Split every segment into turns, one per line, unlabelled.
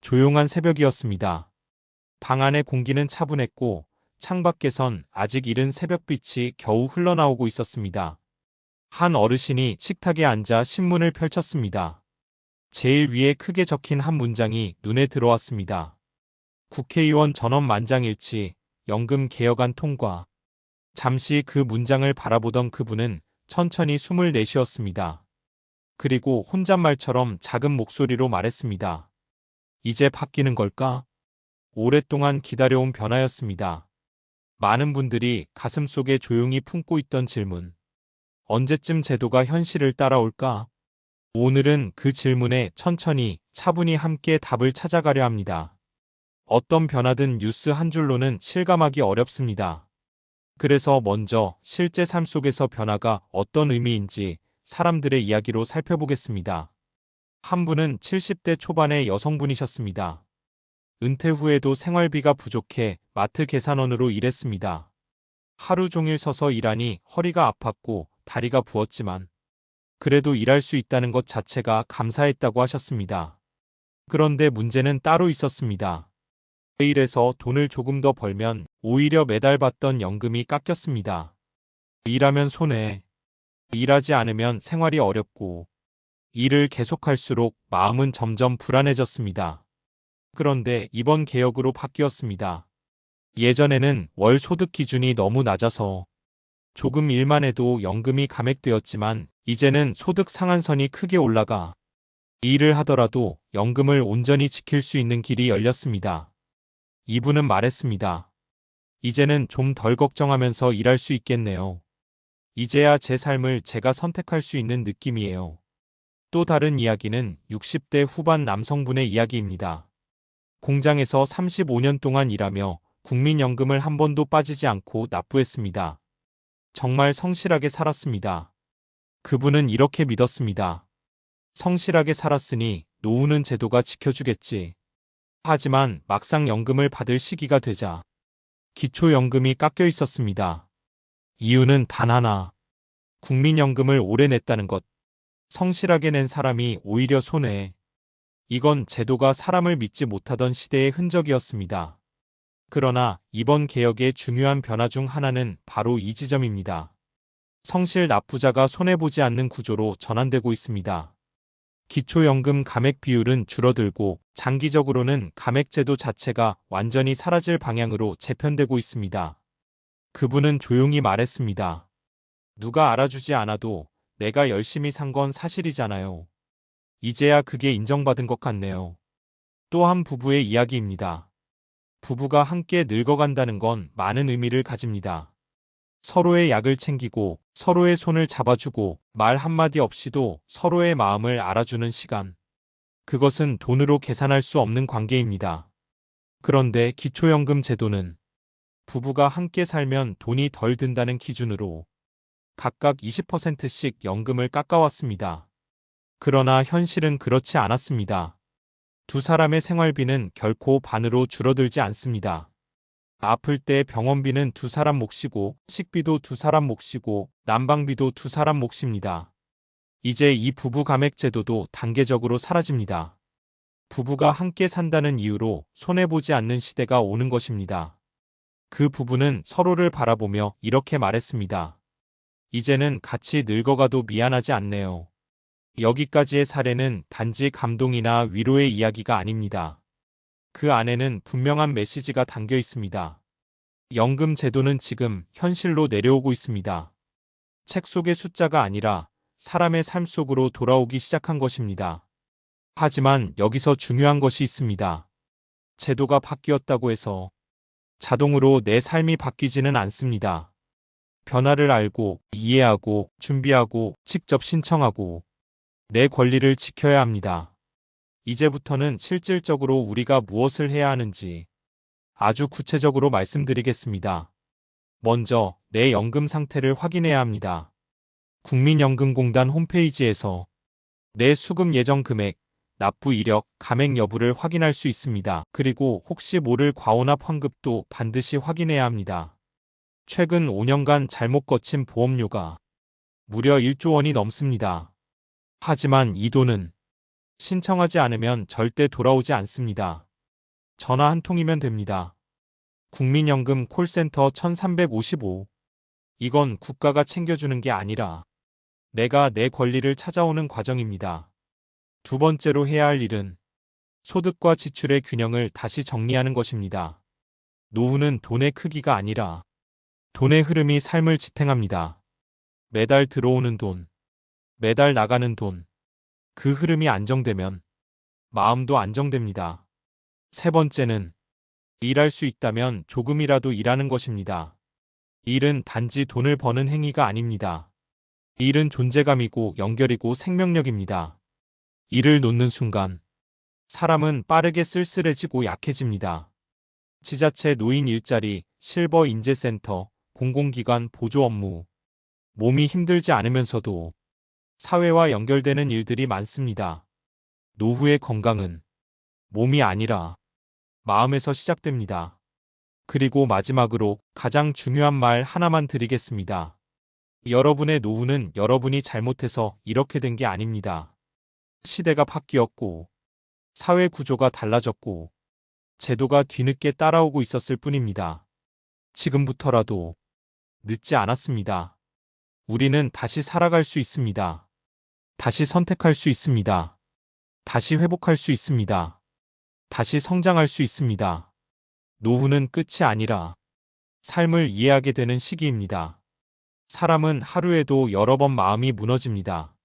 조용한 새벽이었습니다. 방 안의 공기는 차분했고 창밖에선 아직 이른 새벽빛이 겨우 흘러나오고 있었습니다. 한 어르신이 식탁에 앉아 신문을 펼쳤습니다. 제일 위에 크게 적힌 한 문장이 눈에 들어왔습니다. 국회의원 전원 만장일치, 연금 개혁안 통과. 잠시 그 문장을 바라보던 그분은 천천히 숨을 내쉬었습니다. 그리고 혼잣말처럼 작은 목소리로 말했습니다. 이제 바뀌는 걸까? 오랫동안 기다려온 변화였습니다. 많은 분들이 가슴 속에 조용히 품고 있던 질문. 언제쯤 제도가 현실을 따라올까? 오늘은 그 질문에 천천히 차분히 함께 답을 찾아가려 합니다. 어떤 변화든 뉴스 한 줄로는 실감하기 어렵습니다. 그래서 먼저 실제 삶 속에서 변화가 어떤 의미인지 사람들의 이야기로 살펴보겠습니다. 한 분은 70대 초반의 여성분이셨습니다. 은퇴 후에도 생활비가 부족해 마트 계산원으로 일했습니다. 하루 종일 서서 일하니 허리가 아팠고 다리가 부었지만 그래도 일할 수 있다는 것 자체가 감사했다고 하셨습니다. 그런데 문제는 따로 있었습니다. 일에서 돈을 조금 더 벌면 오히려 매달 받던 연금이 깎였습니다. 일하면 손해. 일하지 않으면 생활이 어렵고 일을 계속할수록 마음은 점점 불안해졌습니다. 그런데 이번 개혁으로 바뀌었습니다. 예전에는 월 소득 기준이 너무 낮아서 조금 일만 해도 연금이 감액되었지만 이제는 소득 상한선이 크게 올라가 일을 하더라도 연금을 온전히 지킬 수 있는 길이 열렸습니다. 이분은 말했습니다. 이제는 좀 덜 걱정하면서 일할 수 있겠네요. 이제야 제 삶을 제가 선택할 수 있는 느낌이에요. 또 다른 이야기는 60대 후반 남성분의 이야기입니다. 공장에서 35년 동안 일하며 국민연금을 한 번도 빠지지 않고 납부했습니다. 정말 성실하게 살았습니다. 그분은 이렇게 믿었습니다. 성실하게 살았으니 노후는 제도가 지켜주겠지. 하지만 막상 연금을 받을 시기가 되자 기초연금이 깎여 있었습니다. 이유는 단 하나. 국민연금을 오래 냈다는 것. 성실하게 낸 사람이 오히려 손해. 이건 제도가 사람을 믿지 못하던 시대의 흔적이었습니다. 그러나 이번 개혁의 중요한 변화 중 하나는 바로 이 지점입니다. 성실 납부자가 손해보지 않는 구조로 전환되고 있습니다. 기초연금 감액 비율은 줄어들고 장기적으로는 감액제도 자체가 완전히 사라질 방향으로 재편되고 있습니다. 그분은 조용히 말했습니다. 누가 알아주지 않아도 내가 열심히 산 건 사실이잖아요. 이제야 그게 인정받은 것 같네요. 또 한 부부의 이야기입니다. 부부가 함께 늙어간다는 건 많은 의미를 가집니다. 서로의 약을 챙기고 서로의 손을 잡아주고 말 한마디 없이도 서로의 마음을 알아주는 시간. 그것은 돈으로 계산할 수 없는 관계입니다. 그런데 기초연금 제도는 부부가 함께 살면 돈이 덜 든다는 기준으로 각각 20%씩 연금을 깎아왔습니다. 그러나 현실은 그렇지 않았습니다. 두 사람의 생활비는 결코 반으로 줄어들지 않습니다. 아플 때 병원비는 두 사람 몫이고 식비도 두 사람 몫이고 난방비도 두 사람 몫입니다. 이제 이 부부 감액 제도도 단계적으로 사라집니다. 부부가 함께 산다는 이유로 손해보지 않는 시대가 오는 것입니다. 그 부부는 서로를 바라보며 이렇게 말했습니다. 이제는 같이 늙어가도 미안하지 않네요. 여기까지의 사례는 단지 감동이나 위로의 이야기가 아닙니다. 그 안에는 분명한 메시지가 담겨 있습니다. 연금 제도는 지금 현실로 내려오고 있습니다. 책 속의 숫자가 아니라 사람의 삶 속으로 돌아오기 시작한 것입니다. 하지만 여기서 중요한 것이 있습니다. 제도가 바뀌었다고 해서 자동으로 내 삶이 바뀌지는 않습니다. 변화를 알고, 이해하고, 준비하고, 직접 신청하고, 내 권리를 지켜야 합니다. 이제부터는 실질적으로 우리가 무엇을 해야 하는지 아주 구체적으로 말씀드리겠습니다. 먼저 내 연금 상태를 확인해야 합니다. 국민연금공단 홈페이지에서 내 수급 예정 금액, 납부 이력, 감액 여부를 확인할 수 있습니다. 그리고 혹시 모를 과오납 환급도 반드시 확인해야 합니다. 최근 5년간 잘못 거친 보험료가 무려 1조 원이 넘습니다. 하지만 이 돈은 신청하지 않으면 절대 돌아오지 않습니다. 전화 한 통이면 됩니다. 국민연금 콜센터 1355. 이건 국가가 챙겨주는 게 아니라 내가 내 권리를 찾아오는 과정입니다. 두 번째로 해야 할 일은 소득과 지출의 균형을 다시 정리하는 것입니다. 노후는 돈의 크기가 아니라 돈의 흐름이 삶을 지탱합니다. 매달 들어오는 돈, 매달 나가는 돈, 그 흐름이 안정되면 마음도 안정됩니다. 세 번째는 일할 수 있다면 조금이라도 일하는 것입니다. 일은 단지 돈을 버는 행위가 아닙니다. 일은 존재감이고 연결이고 생명력입니다. 일을 놓는 순간 사람은 빠르게 쓸쓸해지고 약해집니다. 지자체 노인 일자리, 실버 인재센터, 공공기관 보조 업무. 몸이 힘들지 않으면서도 사회와 연결되는 일들이 많습니다. 노후의 건강은 몸이 아니라 마음에서 시작됩니다. 그리고 마지막으로 가장 중요한 말 하나만 드리겠습니다. 여러분의 노후는 여러분이 잘못해서 이렇게 된 게 아닙니다. 시대가 바뀌었고, 사회 구조가 달라졌고, 제도가 뒤늦게 따라오고 있었을 뿐입니다. 지금부터라도 늦지 않았습니다. 우리는 다시 살아갈 수 있습니다. 다시 선택할 수 있습니다. 다시 회복할 수 있습니다. 다시 성장할 수 있습니다. 노후는 끝이 아니라 삶을 이해하게 되는 시기입니다. 사람은 하루에도 여러 번 마음이 무너집니다.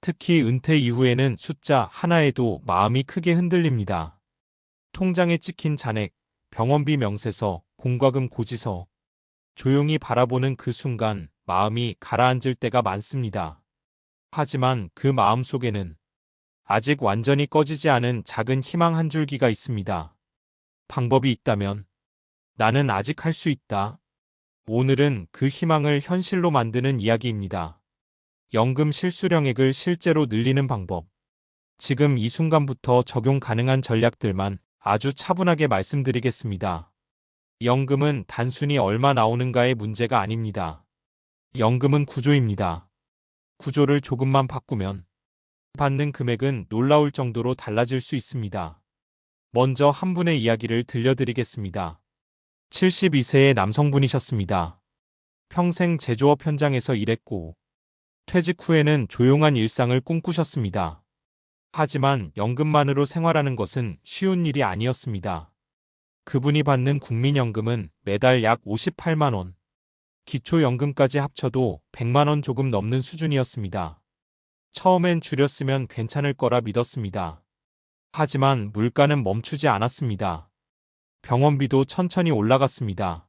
특히 은퇴 이후에는 숫자 하나에도 마음이 크게 흔들립니다. 통장에 찍힌 잔액, 병원비 명세서, 공과금 고지서. 조용히 바라보는 그 순간 마음이 가라앉을 때가 많습니다. 하지만 그 마음 속에는 아직 완전히 꺼지지 않은 작은 희망 한 줄기가 있습니다. 방법이 있다면 나는 아직 할 수 있다. 오늘은 그 희망을 현실로 만드는 이야기입니다. 연금 실수령액을 실제로 늘리는 방법. 지금 이 순간부터 적용 가능한 전략들만 아주 차분하게 말씀드리겠습니다. 연금은 단순히 얼마 나오는가의 문제가 아닙니다. 연금은 구조입니다. 구조를 조금만 바꾸면 받는 금액은 놀라울 정도로 달라질 수 있습니다. 먼저 한 분의 이야기를 들려드리겠습니다. 72세의 남성분이셨습니다. 평생 제조업 현장에서 일했고 퇴직 후에는 조용한 일상을 꿈꾸셨습니다. 하지만 연금만으로 생활하는 것은 쉬운 일이 아니었습니다. 그분이 받는 국민연금은 매달 약 58만원, 기초연금까지 합쳐도 100만원 조금 넘는 수준이었습니다. 처음엔 줄였으면 괜찮을 거라 믿었습니다. 하지만 물가는 멈추지 않았습니다. 병원비도 천천히 올라갔습니다.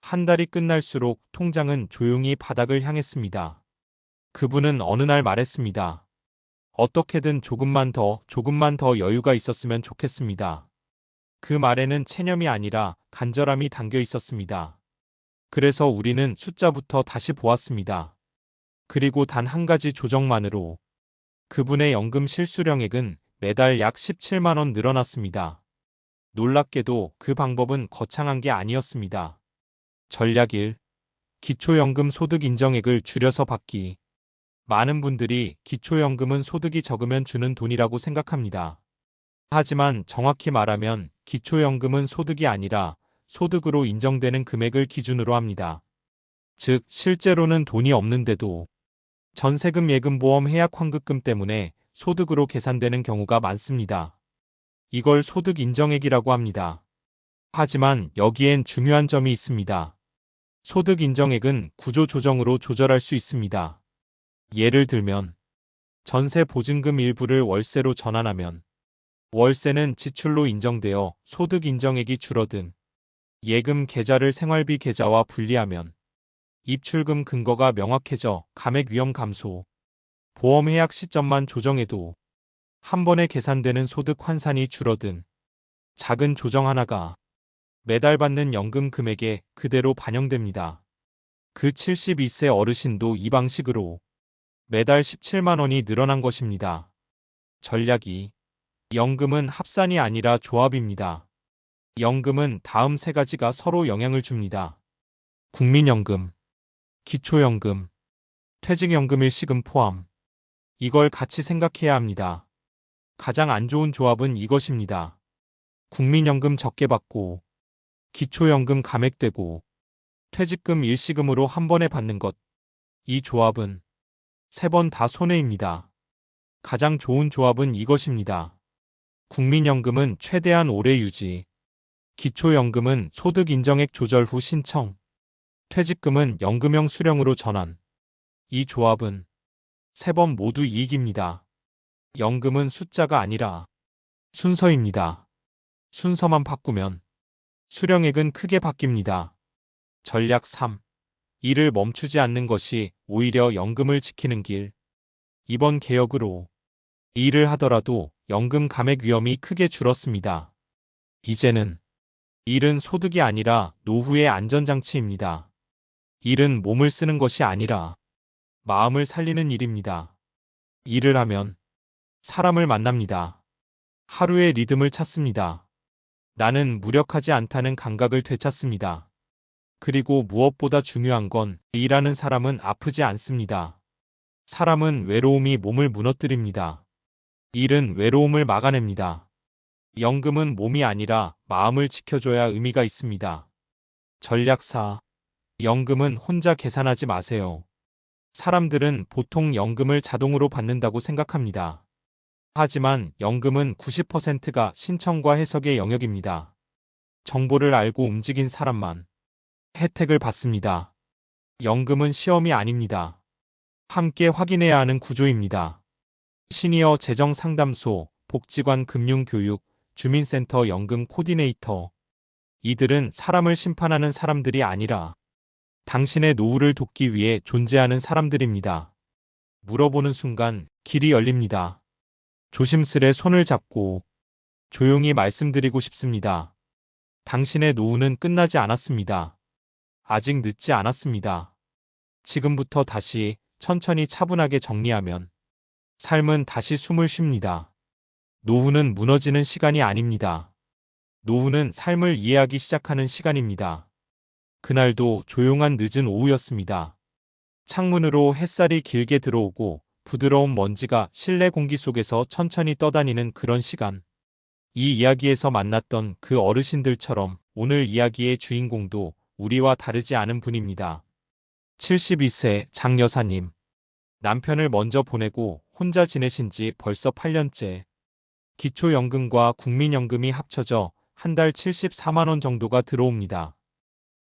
한 달이 끝날수록 통장은 조용히 바닥을 향했습니다. 그분은 어느 날 말했습니다. 어떻게든 조금만 더, 조금만 더 여유가 있었으면 좋겠습니다. 그 말에는 체념이 아니라 간절함이 담겨 있었습니다. 그래서 우리는 숫자부터 다시 보았습니다. 그리고 단 한 가지 조정만으로 그분의 연금 실수령액은 매달 약 17만원 늘어났습니다. 놀랍게도 그 방법은 거창한 게 아니었습니다. 전략 1. 기초연금 소득 인정액을 줄여서 받기. 많은 분들이 기초연금은 소득이 적으면 주는 돈이라고 생각합니다. 하지만 정확히 말하면 기초연금은 소득이 아니라 소득으로 인정되는 금액을 기준으로 합니다. 즉, 실제로는 돈이 없는데도 전세금 예금보험 해약 환급금 때문에 소득으로 계산되는 경우가 많습니다. 이걸 소득 인정액이라고 합니다. 하지만 여기엔 중요한 점이 있습니다. 소득 인정액은 구조 조정으로 조절할 수 있습니다. 예를 들면 전세 보증금 일부를 월세로 전환하면 월세는 지출로 인정되어 소득 인정액이 줄어든 예금 계좌를 생활비 계좌와 분리하면 입출금 근거가 명확해져 감액 위험 감소, 보험 해약 시점만 조정해도 한 번에 계산되는 소득 환산이 줄어든 작은 조정 하나가 매달 받는 연금 금액에 그대로 반영됩니다. 그 72세 어르신도 이 방식으로 매달 17만 원이 늘어난 것입니다. 전략이 연금은 합산이 아니라 조합입니다. 연금은 다음 세 가지가 서로 영향을 줍니다. 국민연금, 기초연금, 퇴직연금 일시금 포함. 이걸 같이 생각해야 합니다. 가장 안 좋은 조합은 이것입니다. 국민연금 적게 받고, 기초연금 감액되고, 퇴직금 일시금으로 한 번에 받는 것. 이 조합은 세 번 다 손해입니다. 가장 좋은 조합은 이것입니다. 국민연금은 최대한 오래 유지, 기초연금은 소득 인정액 조절 후 신청, 퇴직금은 연금형 수령으로 전환. 이 조합은 세 번 모두 이익입니다. 연금은 숫자가 아니라 순서입니다. 순서만 바꾸면 수령액은 크게 바뀝니다. 전략 3. 일을 멈추지 않는 것이 오히려 연금을 지키는 길. 이번 개혁으로 일을 하더라도 연금 감액 위험이 크게 줄었습니다. 이제는 일은 소득이 아니라 노후의 안전장치입니다. 일은 몸을 쓰는 것이 아니라 마음을 살리는 일입니다. 일을 하면 사람을 만납니다. 하루의 리듬을 찾습니다. 나는 무력하지 않다는 감각을 되찾습니다. 그리고 무엇보다 중요한 건 일하는 사람은 아프지 않습니다. 사람은 외로움이 몸을 무너뜨립니다. 일은 외로움을 막아냅니다. 연금은 몸이 아니라 마음을 지켜줘야 의미가 있습니다. 전략 4. 연금은 혼자 계산하지 마세요. 사람들은 보통 연금을 자동으로 받는다고 생각합니다. 하지만 연금은 90%가 신청과 해석의 영역입니다. 정보를 알고 움직인 사람만 혜택을 받습니다. 연금은 시험이 아닙니다. 함께 확인해야 하는 구조입니다. 시니어 재정 상담소, 복지관 금융교육, 주민센터 연금 코디네이터. 이들은 사람을 심판하는 사람들이 아니라 당신의 노후를 돕기 위해 존재하는 사람들입니다. 물어보는 순간 길이 열립니다. 조심스레 손을 잡고 조용히 말씀드리고 싶습니다. 당신의 노후는 끝나지 않았습니다. 아직 늦지 않았습니다. 지금부터 다시 천천히 차분하게 정리하면 삶은 다시 숨을 쉽니다. 노후는 무너지는 시간이 아닙니다. 노후는 삶을 이해하기 시작하는 시간입니다. 그날도 조용한 늦은 오후였습니다. 창문으로 햇살이 길게 들어오고 부드러운 먼지가 실내 공기 속에서 천천히 떠다니는 그런 시간. 이 이야기에서 만났던 그 어르신들처럼 오늘 이야기의 주인공도 우리와 다르지 않은 분입니다. 72세 장 여사님. 남편을 먼저 보내고 혼자 지내신 지 벌써 8년째. 기초연금과 국민연금이 합쳐져 한 달 74만원 정도가 들어옵니다.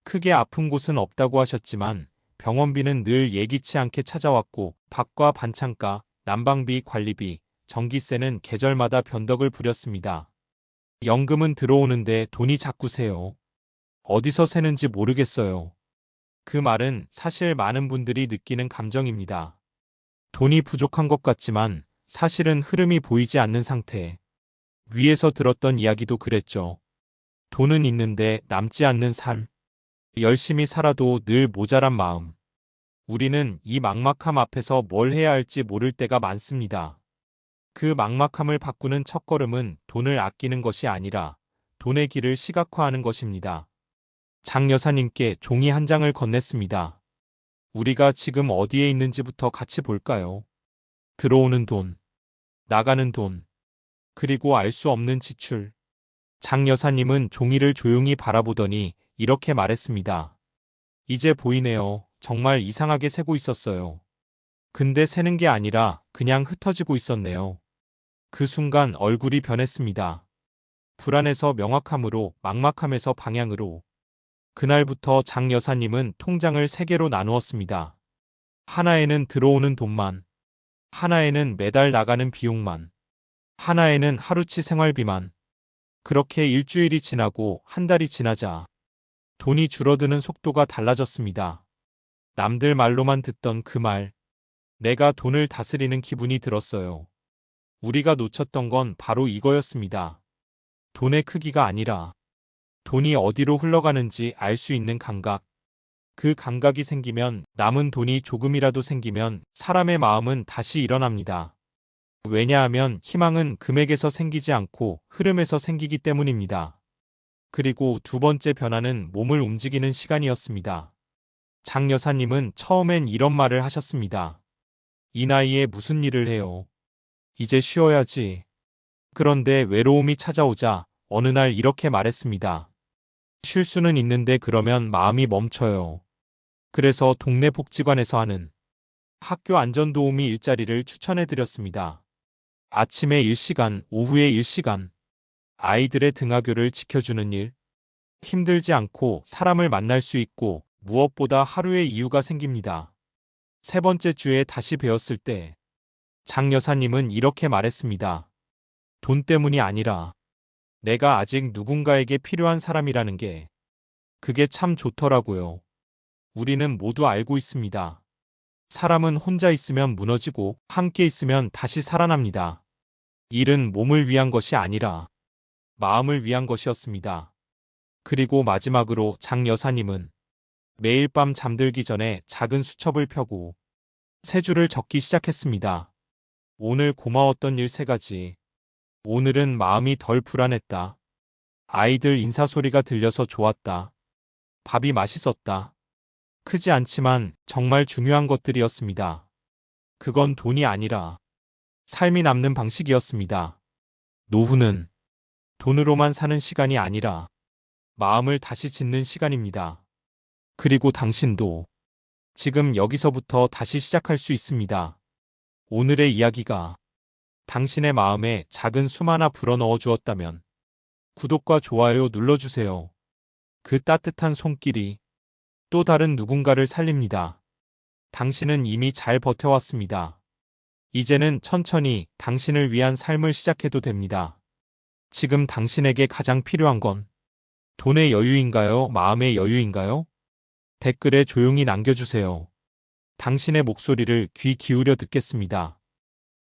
크게 아픈 곳은 없다고 하셨지만 병원비는 늘 예기치 않게 찾아왔고 밥과 반찬가, 난방비, 관리비, 전기세는 계절마다 변덕을 부렸습니다. 연금은 들어오는데 돈이 자꾸 새요. 어디서 새는지 모르겠어요. 그 말은 사실 많은 분들이 느끼는 감정입니다. 돈이 부족한 것 같지만 사실은 흐름이 보이지 않는 상태. 위에서 들었던 이야기도 그랬죠. 돈은 있는데 남지 않는 삶. 열심히 살아도 늘 모자란 마음. 우리는 이 막막함 앞에서 뭘 해야 할지 모를 때가 많습니다. 그 막막함을 바꾸는 첫걸음은 돈을 아끼는 것이 아니라 돈의 길을 시각화하는 것입니다. 장 여사님께 종이 한 장을 건넸습니다. 우리가 지금 어디에 있는지부터 같이 볼까요? 들어오는 돈, 나가는 돈, 그리고 알 수 없는 지출. 장 여사님은 종이를 조용히 바라보더니 이렇게 말했습니다. 이제 보이네요. 정말 이상하게 세고 있었어요. 근데 세는 게 아니라 그냥 흩어지고 있었네요. 그 순간 얼굴이 변했습니다. 불안해서 명확함으로 막막함에서 방향으로. 그날부터 장 여사님은 통장을 세 개로 나누었습니다. 하나에는 들어오는 돈만, 하나에는 매달 나가는 비용만, 하나에는 하루치 생활비만. 그렇게 일주일이 지나고 한 달이 지나자 돈이 줄어드는 속도가 달라졌습니다. 남들 말로만 듣던 그 말. 내가 돈을 다스리는 기분이 들었어요. 우리가 놓쳤던 건 바로 이거였습니다. 돈의 크기가 아니라 돈이 어디로 흘러가는지 알 수 있는 감각. 그 감각이 생기면 남은 돈이 조금이라도 생기면 사람의 마음은 다시 일어납니다. 왜냐하면 희망은 금액에서 생기지 않고 흐름에서 생기기 때문입니다. 그리고 두 번째 변화는 몸을 움직이는 시간이었습니다. 장 여사님은 처음엔 이런 말을 하셨습니다. 이 나이에 무슨 일을 해요? 이제 쉬어야지. 그런데 외로움이 찾아오자 어느 날 이렇게 말했습니다. 쉴 수는 있는데 그러면 마음이 멈춰요. 그래서 동네 복지관에서 하는 학교 안전도우미 일자리를 추천해 드렸습니다. 아침에 1시간, 오후에 1시간. 아이들의 등하교를 지켜주는 일. 힘들지 않고 사람을 만날 수 있고 무엇보다 하루의 이유가 생깁니다. 세 번째 주에 다시 배웠을 때 장 여사님은 이렇게 말했습니다. 돈 때문이 아니라 내가 아직 누군가에게 필요한 사람이라는 게 그게 참 좋더라고요. 우리는 모두 알고 있습니다. 사람은 혼자 있으면 무너지고 함께 있으면 다시 살아납니다. 일은 몸을 위한 것이 아니라 마음을 위한 것이었습니다. 그리고 마지막으로 장 여사님은 매일 밤 잠들기 전에 작은 수첩을 펴고 세 줄을 적기 시작했습니다. 오늘 고마웠던 일 세 가지. 오늘은 마음이 덜 불안했다. 아이들 인사소리가 들려서 좋았다. 밥이 맛있었다. 크지 않지만 정말 중요한 것들이었습니다. 그건 돈이 아니라 삶이 남는 방식이었습니다. 노후는 돈으로만 사는 시간이 아니라 마음을 다시 짓는 시간입니다. 그리고 당신도 지금 여기서부터 다시 시작할 수 있습니다. 오늘의 이야기가 당신의 마음에 작은 숨 하나 불어넣어 주었다면 구독과 좋아요 눌러주세요. 그 따뜻한 손길이 또 다른 누군가를 살립니다. 당신은 이미 잘 버텨왔습니다. 이제는 천천히 당신을 위한 삶을 시작해도 됩니다. 지금 당신에게 가장 필요한 건 돈의 여유인가요? 마음의 여유인가요? 댓글에 조용히 남겨주세요. 당신의 목소리를 귀 기울여 듣겠습니다.